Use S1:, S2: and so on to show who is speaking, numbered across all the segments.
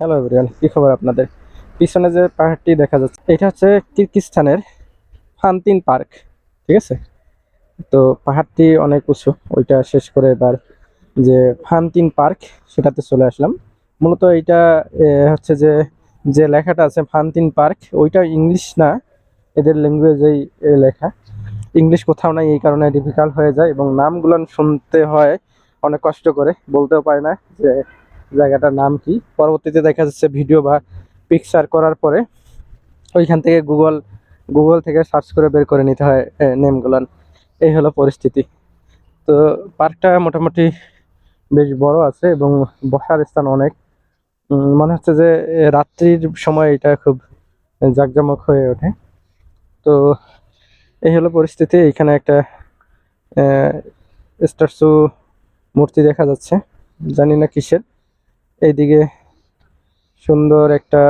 S1: Hello everyone কি খবর আপনাদের? পিছনে যে পাহাড়টি দেখা যাচ্ছে, এটা হচ্ছে কিরগিস্তানের ফান্তিন পার্ক, ঠিক আছে? তো পাহাড়টি অনেক উঁচু, ওইটা শেষ করে এবার যে ফান্তিন পার্ক, সেটাতে চলে আসলাম। মূলত এইটা হচ্ছে যে যে লেখাটা আছে ফান্তিন পার্ক, ওইটা ইংলিশ না, এদের ল্যাঙ্গুয়েজেই লেখা। ইংলিশ কোথাও নাই, এই কারণে ডিফিকাল্ট হয়ে যায় এবং নামগুলো শুনতে হয়, অনেক কষ্ট করে, বলতেও পারে না যে জায়গাটার নাম কি? পরবর্তীতে দেখা যাচ্ছে ভিডিও বা পিকচার করার পরে ওইখান থেকে গুগল গুগল থেকে সার্চ করে বের করে নিতে হয় নেমগুলো। এই হলো পরিস্থিতি। তো পার্কটা মোটামুটি বেশ বড় আছে এবং বসার স্থান অনেক। মনে হচ্ছে যে রাত্রির সময় এটা খুব জাঁকজমক হয়ে ওঠে। তো এই হলো পরিস্থিতি। এখানে একটা স্ট্যাচু মূর্তি দেখা যাচ্ছে। জানি না কিসের। এইদিকে সুন্দর একটা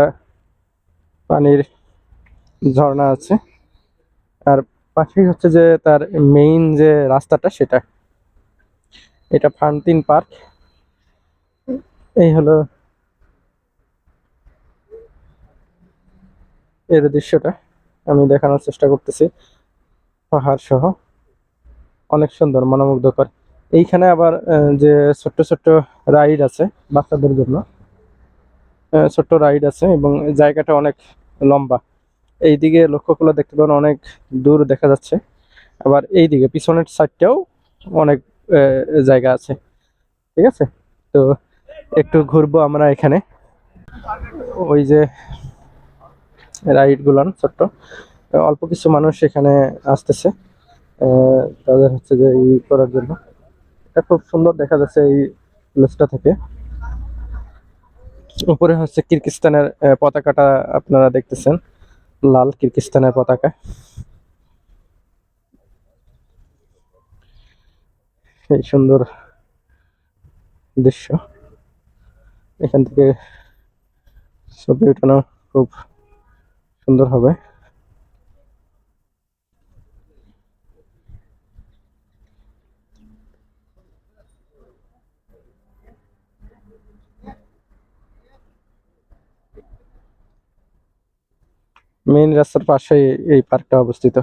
S1: পানির ঝর্ণা আছে। আর পাশেই হচ্ছে যে তার মেইন যে রাস্তাটা সেটা। এটা ফান্তিন পার্ক। এই হলো এর দৃশ্যটা। আমি দেখানোর চেষ্টা করতেছি পাহাড় সহ। অনেক সুন্দর, মনোমুগ্ধকর। এইখানে আবার যে ছোট্ট ছোট্ট রাইড আছে বাচ্চাদের জন্য। ছোট্ট রাইড আছে এবং জায়গাটা অনেক লম্বা। এইদিকে লক্ষ্য করলে দেখতে পারেন অনেক দূর দেখা যাচ্ছে। আবার এইদিকে পিছনের সাইডটাও অনেক জায়গা আছে। ঠিক আছে? তো একটু ঘুরবো আমরা এখানে। ওই যে রাইড গুলান ছোট্ট অল্প কিছু মানুষ এখানে আসতেছে। তাদের হচ্ছে যে ই করার জন্য। এটা খুব সুন্দর দেখা যাচ্ছে এই প্লেসটা থেকে। উপরে হচ্ছে কিরগিস্তানের আহ, পতাকাটা আপনারা দেখতেছেন লাল কিরগিস্তানের পতাকা। এই সুন্দর দৃশ্য। এখান থেকে ছবি ওঠানো খুব সুন্দর হবে। মেইন রাস্তার পাশে এই পার্কটা অবস্থিত।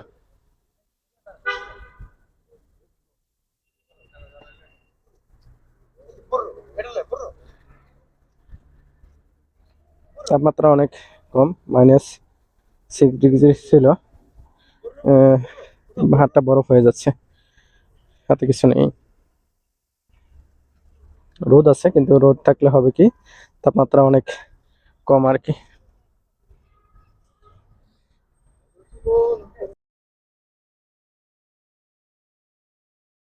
S1: তাপমাত্রা অনেক কম মাইনাস সিক্স ডিগ্রি ছিল। হাতটা বরফ হয়ে যাচ্ছে। হাতে কিছু নেই। রোদ আছে, কিন্তু রোদ থাকলে হবে কি? তাপমাত্রা অনেক কম আর কি। tiempo